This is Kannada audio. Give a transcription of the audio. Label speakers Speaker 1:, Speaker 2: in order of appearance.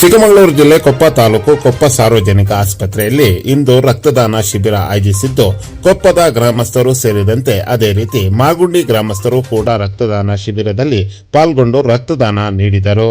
Speaker 1: ಚಿಕ್ಕಮಗಳೂರು ಜಿಲ್ಲೆ ಕೊಪ್ಪ ತಾಲೂಕು ಕೊಪ್ಪ ಸಾರ್ವಜನಿಕ ಆಸ್ಪತ್ರೆಯಲ್ಲಿ ಇಂದು ರಕ್ತದಾನ ಶಿಬಿರ ಆಯೋಜಿಸಿದ್ದು, ಕೊಪ್ಪದ ಗ್ರಾಮಸ್ಥರು ಸೇರಿದಂತೆ ಅದೇ ರೀತಿ ಮಾಗುಂಡಿ ಗ್ರಾಮಸ್ಥರು ಕೂಡ ರಕ್ತದಾನ ಶಿಬಿರದಲ್ಲಿ ಪಾಲ್ಗೊಂಡು ರಕ್ತದಾನ ನೀಡಿದರು.